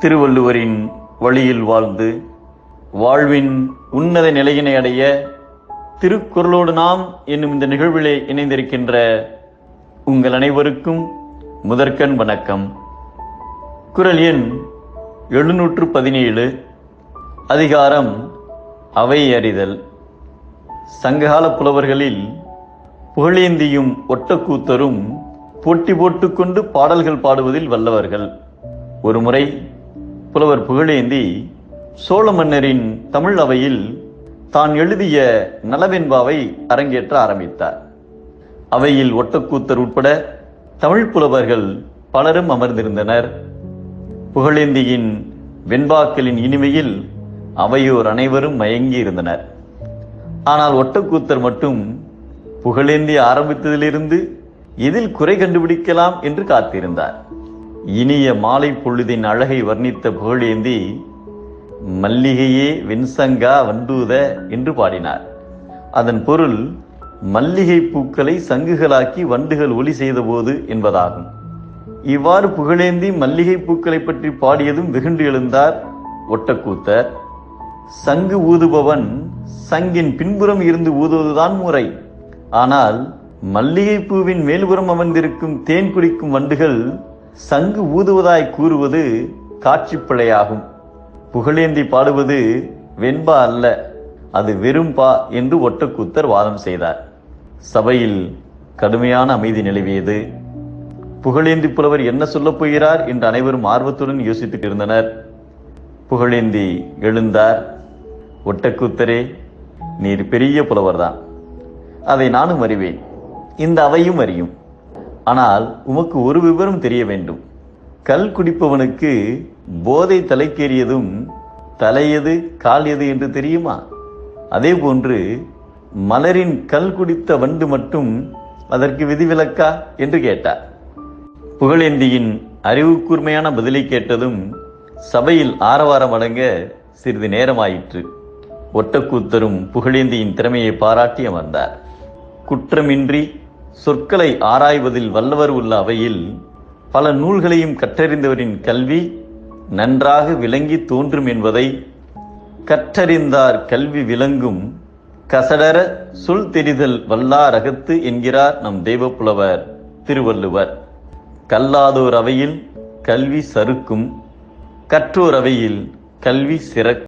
திருவள்ளுவரின் வழியில் வாழ்ந்து வாழ்வின் உன்னத நிலையினை அடைய திருக்குறளோடு நாம் என்னும் இந்த நிகழ்விலே இணைந்திருக்கின்ற உங்கள் அனைவருக்கும் முதற்கண் வணக்கம். குரல் எண் எழுநூற்று பதினேழு அதிகாரம் அவை அறிதல். சங்ககால புலவர்களில் புகழேந்தியும் ஒட்டக்கூத்தரும் போட்டி போட்டுக்கொண்டு பாடல்கள் பாடுவதில் வல்லவர்கள். ஒருமுறை புலவர் புகழேந்தி சோழ மன்னரின் தமிழ் அவையில் தான் எழுதிய நலவெண்பாவை அரங்கேற்ற ஆரம்பித்தார். அவையில் ஒட்டக்கூத்தர் உட்பட தமிழ் புலவர்கள் பலரும் அமர்ந்திருந்தனர். புகழேந்தியின் வெண்பாக்களின் இனிமையில் அவையோர் அனைவரும் மயங்கி இருந்தனர். ஆனால் ஒட்டக்கூத்தர் மட்டும் புகழேந்தி ஆரம்பித்ததிலிருந்து எதில் குறை கண்டுபிடிக்கலாம் என்று காத்திருந்தார். இனிய மாலை பொழுதின் அழகை வர்ணித்த புகழேந்தி மல்லிகையே வெண்சங்கா வந்தூத என்று பாடினார். அதன் பொருள் மல்லிகை பூக்களை சங்குகளாக்கி வண்டுகள் ஒளி செய்தபோது என்பதாகும். இவ்வாறு புகழேந்தி மல்லிகை பூக்களை பற்றி பாடியதும் வெகுண்டு எழுந்தார் ஒட்டக்கூத்தர். சங்கு ஊதுபவன் சங்கின் பின்புறம் இருந்து ஊதுவதுதான் முறை. ஆனால் மல்லிகை பூவின் மேல்புறம் அமர்ந்திருக்கும் தேன் குடிக்கும் வண்டுகள் சங்கு ஊதுவதாய் கூறுவது காட்சிப்பிழையாகும். புகழேந்தி பாடுவது வெண்பா அல்ல அது வெறும் பா என்று ஒட்டக்கூத்தர் வாதம் செய்தார். சபையில் கடுமையான அமைதி நிலவியது. புகழேந்தி புலவர் என்ன சொல்லப் போகிறார் என்று அனைவரும் ஆர்வத்துடன் யோசித்துக் இருந்தனர். புகழேந்தி எழுந்தார் ஒட்டக்கூத்தரே நீர் பெரிய புலவர்தான். அதை நானும் அறிவேன். இந்த அவையும் அறியும். ஆனால் உமக்கு ஒரு விவரம் தெரிய வேண்டும். கல் குடிப்பவனுக்கு போதை தலைக்கேறியதும் தலையது கால் எது என்று தெரியுமா? அதே போன்று மலரின் கல் குடித்த வண்டு மட்டும் அதற்கு விதிவிலக்கா என்று கேட்டார். புகழேந்தியின் அறிவு கூர்மையான பதிலை கேட்டதும் சபையில் ஆரவாரம் அடங்க சிறிது நேரமாயிற்று. ஒட்டக்கூத்தரும் புகழேந்தியின் திறமையை பாராட்டி அமர்ந்தார். குற்றமின்றி சொற்களை ஆராய்வதில் வல்லவர் உள்ள அவையில் பல நூல்களையும் கற்றறிந்தவரின் கல்வி நன்றாக விளங்கி தோன்றும் என்பதை கற்றறிந்தார் கல்வி விளங்கும் கசடர சொல் தெரிதல் வல்லாரகத்து என்கிறார் நம் தெய்வப்புலவர் திருவள்ளுவர். கல்லாதோர் அவையில் கல்வி சறுக்கும் கற்றோர் அவையில் கல்வி சிறக்கும்.